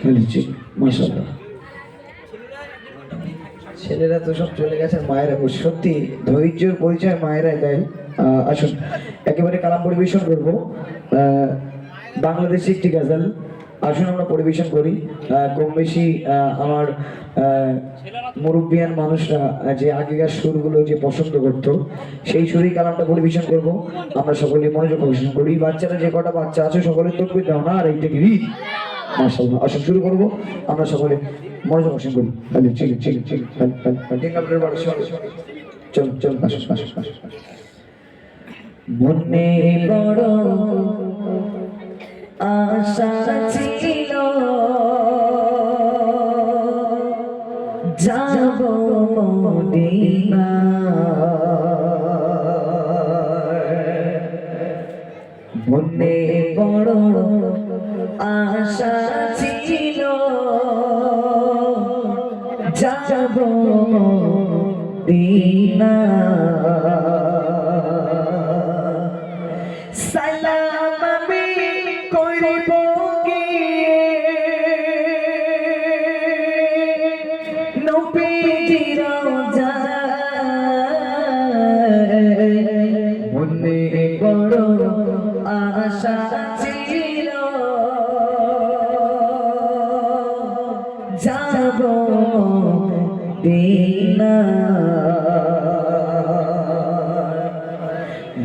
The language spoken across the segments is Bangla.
ফেলেছি মাসাল্লাহ ছেলেরা তো সব চলে গেছে মায়েরা। সত্যি, ধৈর্যের পরিচয় মায়েরাই দেয়। আসুন, একেবারে কালাম পরিবেশন করব। বাংলাদেশি একটি গাজাল। আসুন আমরা পরিবেশন করি। কম বেশি আমার মুরব্বিয়ান মানুষরা যে আগেকার সুরগুলো যে পছন্দ করত, সেই সুরই কালামটা পরিবেশন করব। আমরা সকলে মনোযোগ পরিবেশন করি। বাচ্চারা যে কটা বাচ্চা আছে সকলে তকবির দাও না, আর এইটা থেকে মাশাআল্লাহ আসুন শুরু করব আমরা সকলে মনোযোগ আকর্ষণ করি ঠিক ঠিক আপনার বাড়ি চল চল আসুন আসুন আসুন মনে বড় আশা যাব দিনা সালাম আমি করিব নবীজির মনে আশা।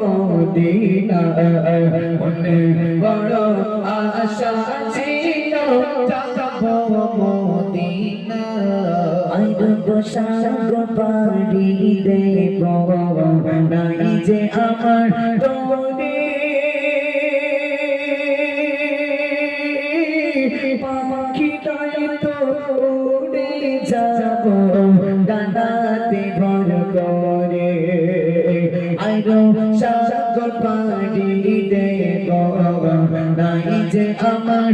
মদিনা। মনে বড় আশা ছিল যাব মদিনা। আইব সাগ যে আমার তোরে পাখি তো যাব নাই যে আমার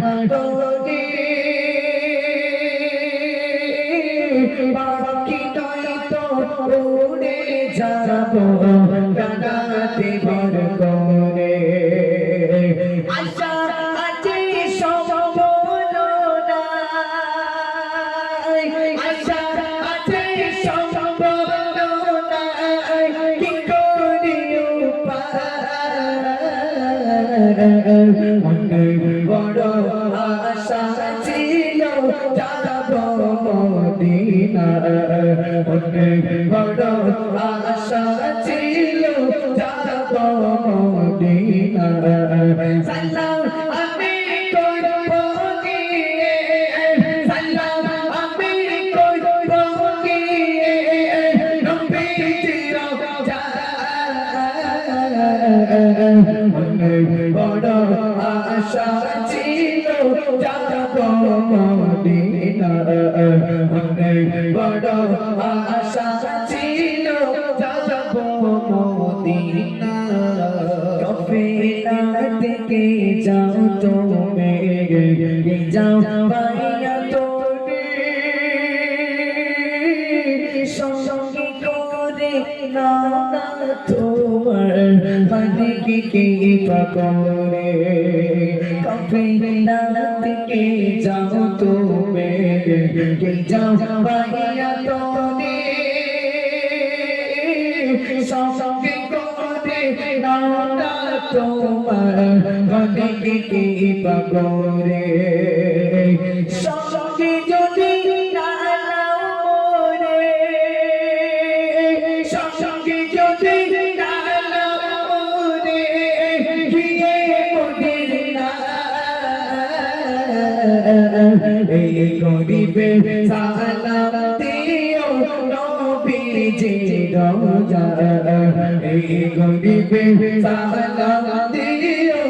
পাখি তাই তো উড়ে যাব। ডানাতে মনে বড় আশা ছিল যাব মদিনা মনে বড় আশা ছিল যাব মদিনা সালাম আমি করব গিয়ে সালাম আমি করব গিয়ে নবীজির মনে বড় আশা ছিল যাব মদিনা মনে বড় যাও তুমি যাও তোমার বাদিকে কে পাকরে কফিলা যাও তুমি যাও পাইয়া তোরে সঙ্গে করে না তোমার বাদিকে কে সঙ্গে গরিবে সালাম দিও নবীজি রোজা এই গরিবে সালাম দিও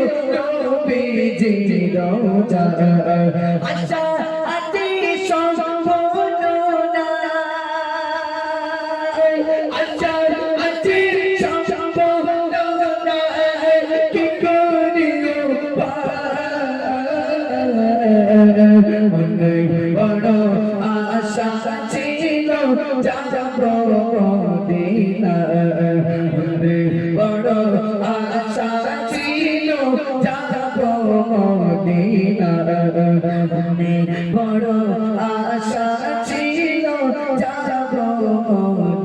নবীজি রোজা আশা